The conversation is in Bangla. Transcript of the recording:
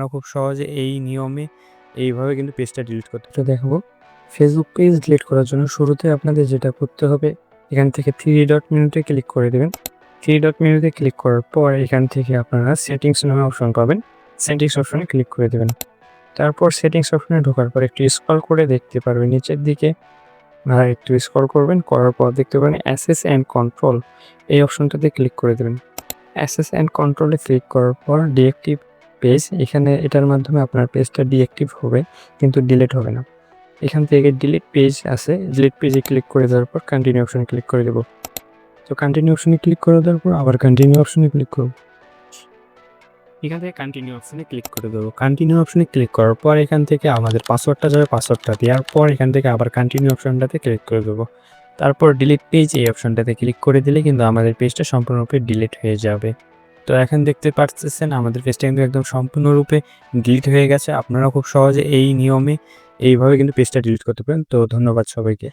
আপনারা খুব সহজে এই নিয়মে এইভাবে কিন্তু পেজটা ডিলিট করতে তো দেখাবো। ফেসবুক পেজ ডিলিট করার জন্য শুরুতে আপনাদের যেটা করতে হবে, এখান থেকে থ্রি ডট মেনুতে ক্লিক করে দেবেন। থ্রি ডট মেনুতে ক্লিক করার পর এখান থেকে আপনারা সেটিংস নামে অপশন পাবেন। সেটিংস অপশনে ক্লিক করে দেবেন। তারপর সেটিংস অপশনে ঢোকার পর একটু স্ক্রল করে দেখতে পারবেন নিচের দিকে। আর একটু স্ক্রল করবেন, করার পর দেখতে পাবেন অ্যাসেস অ্যান্ড কন্ট্রোল এই অপশনটাতে ক্লিক করে দেবেন। অ্যাসেস অ্যান্ড কন্ট্রোলে ক্লিক করার পর ডিএক্টিভ পেজ এখানে এটার মাধ্যমে আপনার পেজটা ডিএক্টিভ হবে, কিন্তু ডিলিট হবে না। এখান থেকে ডিলিট পেজ আছে ডিলিট পেজে ক্লিক করে দেওয়ার পর কন্টিনিউ অপশনে ক্লিক করে দেবো। তো কন্টিনিউ অপশনে ক্লিক করে দেওয়ার পর আবার কন্টিনিউ অপশনে ক্লিক করব। এখান থেকে কন্টিনিউ অপশনে ক্লিক করে দেবো। কন্টিনিউ অপশনে ক্লিক করার পর এখান থেকে আমাদের পাসওয়ার্ডটা যাবে পাসওয়ার্ডটা দেওয়ার পর এখান থেকে আবার কন্টিনিউ অপশনটাতে ক্লিক করে দেবো। তারপর ডিলিট পেজ এই অপশনটাতে ক্লিক করে দিলে কিন্তু আমাদের পেজটা সম্পূর্ণরূপে ডিলিট হয়ে যাবে। তো এখন দেখতে পাচ্ছেন আমাদের পেজটা কিন্তু একদম সম্পূর্ণরূপে ডিলিট হয়ে গেছে। আপনারা খুব সহজে এই নিয়মে এইভাবে কিন্তু পেজটা ডিলিট করতে পারেন। তো ধন্যবাদ সবাইকে।